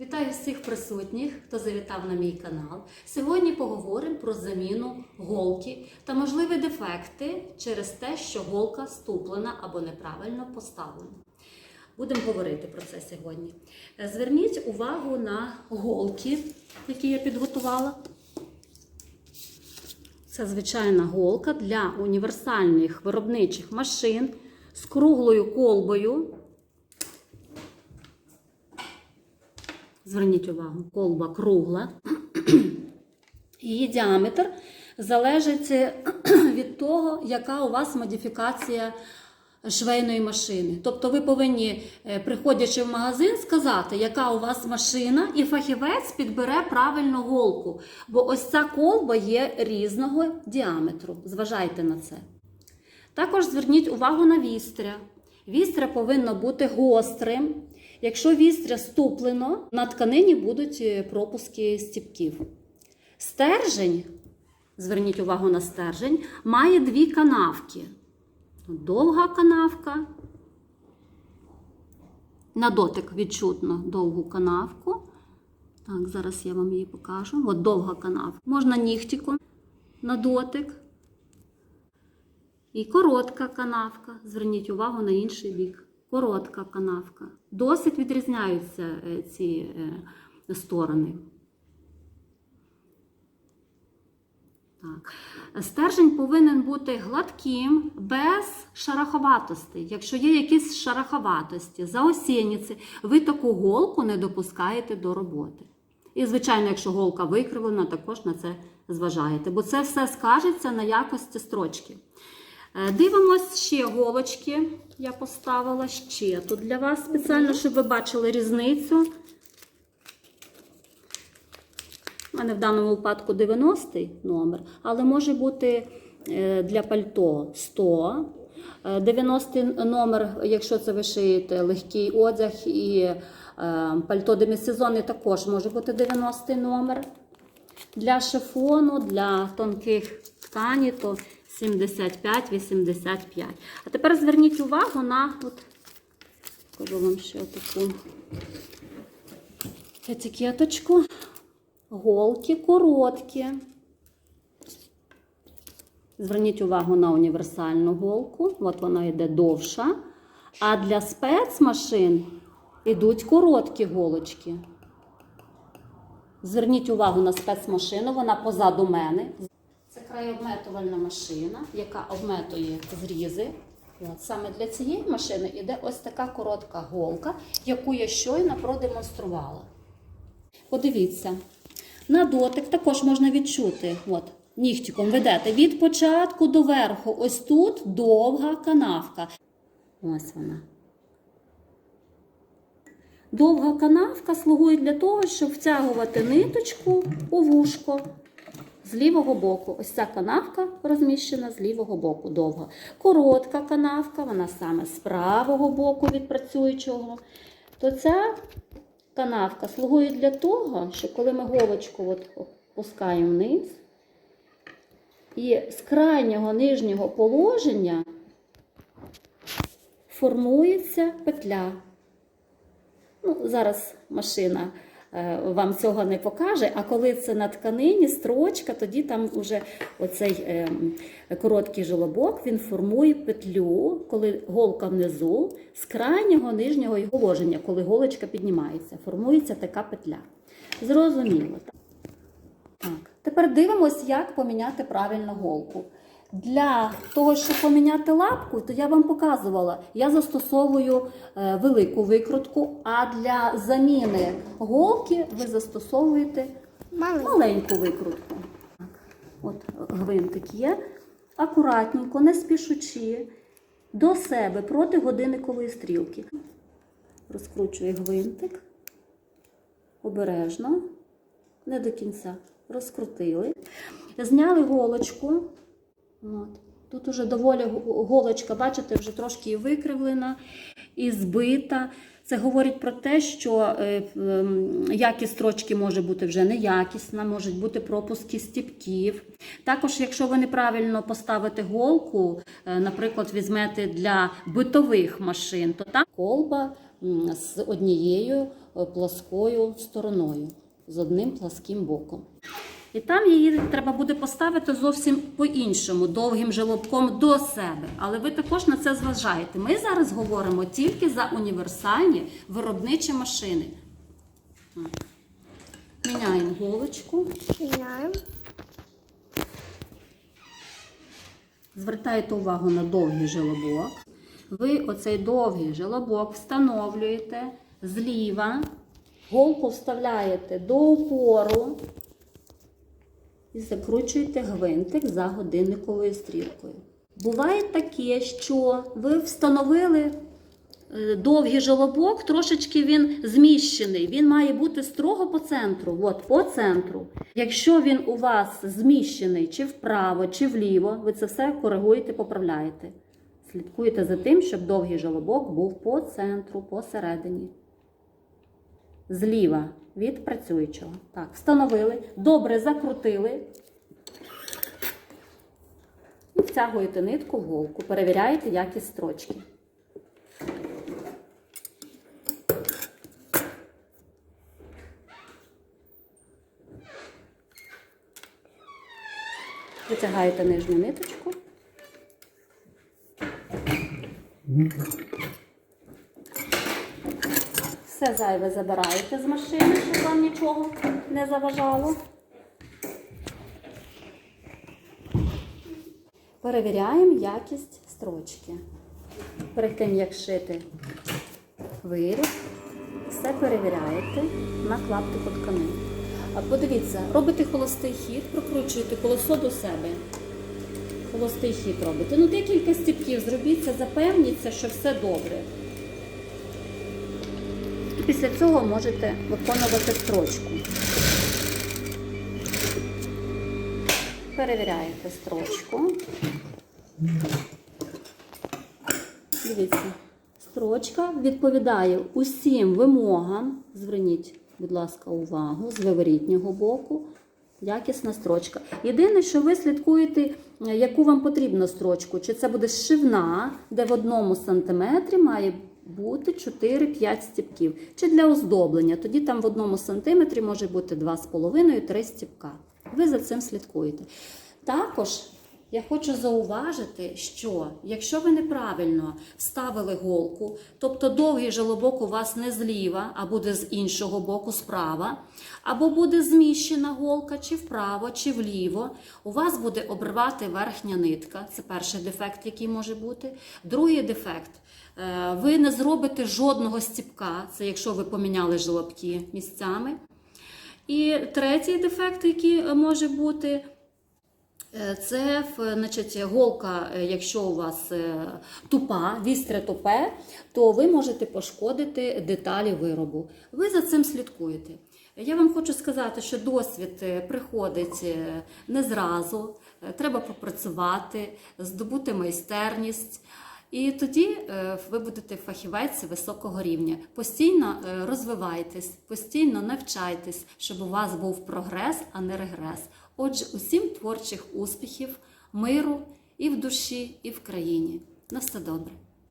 Вітаю всіх присутніх, хто завітав на мій канал. Сьогодні поговоримо про заміну голки та можливі дефекти через те, що голка ступлена або неправильно поставлена. Будемо говорити про це сьогодні. Е, Зверніть увагу на голки, які я підготувала. Це звичайна голка для універсальних виробничих машин з круглою колбою. Зверніть увагу, колба кругла. Її діаметр залежить від того, яка у вас модифікація швейної машини. Тобто ви повинні, е, приходячи в магазин, сказати, яка у вас машина, і фахівець підбере правильну голку. Бо ось ця колба є різного діаметру. Зважайте на це. Також зверніть увагу на вістря. Вістря повинно бути гострим. Якщо вістря ступлено, на тканині будуть е, пропуски стіпків. Стержень, зверніть увагу на стержень, має дві канавки. Довга канавка. На дотик відчутно довгу канавку. Так, зараз я вам її покажу. От довга канавка. Можна нігтиком на дотик. І коротка канавка. Зверніть увагу на інший бік. Коротка канавка. Досить відрізняються е, ці е, сторони. Так. Стержень повинен бути гладким, без шараховатостей. Якщо є якісь шараховатості, заосінниці, ви таку голку не допускаєте до роботи. І, звичайно, якщо голка викривлена, також на це зважаєте, бо це все скажеться на якості строчки. Е, Дивимось ще голочки. Я поставила ще тут для вас спеціально, щоб ви бачили різницю. У мене в даному випадку 90 номер, але може бути е, для пальто 100. Е, 90 номер, якщо це ви шиєте легкий одяг і е, пальто демісезонне також може бути 90 номер. Для шифону, для тонких ткані, то 75-85. А тепер зверніть увагу на от, покажу вам ще таку етикеточку. Голки короткі. Зверніть увагу на універсальну голку. От вона йде довша. А для спецмашин йдуть короткі голочки. Зверніть увагу на спецмашину, вона позаду мене. Це краєобметувальна машина, яка обметує зрізи. От, саме для цієї машини йде ось така коротка голка, яку я щойно продемонструвала. Подивіться, на дотик також можна відчути. От, нігтиком ведете від початку до верху. Ось тут довга канавка. Ось вона. Довга канавка слугує для того, щоб втягувати ниточку у вушко з лівого боку. Ось ця канавка розміщена з лівого боку довга. Коротка канавка, вона саме з правого боку від працюючого. То ця канавка слугує для того, що коли ми голочку от опускаємо вниз, і з крайнього нижнього положення формується петля. Ну, зараз машина вам цього не покаже, а коли це на тканині, строчка, тоді там уже оцей е, короткий жолобок він формує петлю, коли голка внизу, з крайнього нижнього її положення, коли голочка піднімається, формується така петля. Зрозуміло. так? Тепер дивимось, як поміняти правильно голку. Для того, щоб поміняти лапку, то я вам показувала, я застосовую е, велику викрутку, а для заміни голки ви застосовуєте маленьку викрутку. От гвинтик є. Акуратненько, не спішучи, до себе проти годинникової стрілки. Розкручую гвинтик обережно, не до кінця. Розкрутили. Зняли голочку. От. Тут уже доволі голочка, бачите, вже трошки викривлена і збита. Це говорить про те, що е, ем, якість строчки може бути вже неякісна, можуть бути пропуски стіпків. Також, якщо ви неправильно поставите голку, е, наприклад, візьмете для битових машин, то там колба з однією е, плоскою стороною з одним пласким боком. І там її треба буде поставити зовсім по-іншому, довгим желобком до себе. Але ви також на це зважаєте. Ми зараз говоримо тільки за універсальні виробничі машини. Міняємо голочку. Міняємо. Звертаєте увагу на довгий желобок. Ви оцей довгий желобок встановлюєте зліва, голку вставляєте до упору і закручуєте гвинтик за годинниковою стрілкою. Буває таке, що ви встановили е, довгий желобок, трошечки він зміщений. Він має бути строго по центру. От, по центру. Якщо він у вас зміщений чи вправо, чи вліво, ви це все коригуєте, поправляєте. Слідкуєте за тим, щоб довгий желобок був по центру, посередині. Зліва від працюючого. Так, встановили, добре закрутили. І втягуєте нитку в голку, перевіряєте якість строчки. Витягаєте нижню ниточку. Все зайве забираєте з машини, щоб вам нічого не заважало. Перевіряємо якість строчки. Перед тим, як шити виріб, все перевіряєте на клаптику тканини. Подивіться, робите холостий хід, прокручуєте колесо до себе. Холостий хід робите. Ну, декілька стіпків зробіться, запевніться, що все добре. Після цього можете виконувати строчку. Перевіряєте строчку. Дивіться, строчка відповідає усім вимогам. Зверніть, будь ласка, увагу з виворітнього боку. Якісна строчка. Єдине, що ви слідкуєте, е, яку вам потрібно строчку. Чи це буде шивна, де в одному сантиметрі має бути 4-5 стіпків. Чи для оздоблення. Тоді там в одному сантиметрі може бути 2,5-3 стіпка. Ви за цим слідкуєте. Також я хочу зауважити, що якщо ви неправильно вставили голку, тобто довгий желобок у вас не зліва, а буде з іншого боку справа, або буде зміщена голка чи вправо, чи вліво, у вас буде обривати верхня нитка. Це перший дефект, який може бути. Другий дефект. е, Ви не зробите жодного стіпка, це якщо ви поміняли желобки місцями. І третій дефект, який е, може бути, Це значить, голка, е, якщо у вас е, тупа, вістря тупе, то ви можете пошкодити деталі виробу. Ви за цим слідкуєте. Я вам хочу сказати, що досвід е, приходить е, не зразу, Е, треба попрацювати, здобути майстерність. І тоді е, ви будете фахівець високого рівня. Постійно е, розвивайтесь, постійно навчайтесь, щоб у вас був прогрес, а не регрес. Отже, усім творчих успіхів, миру і в душі, і в країні. На все добре.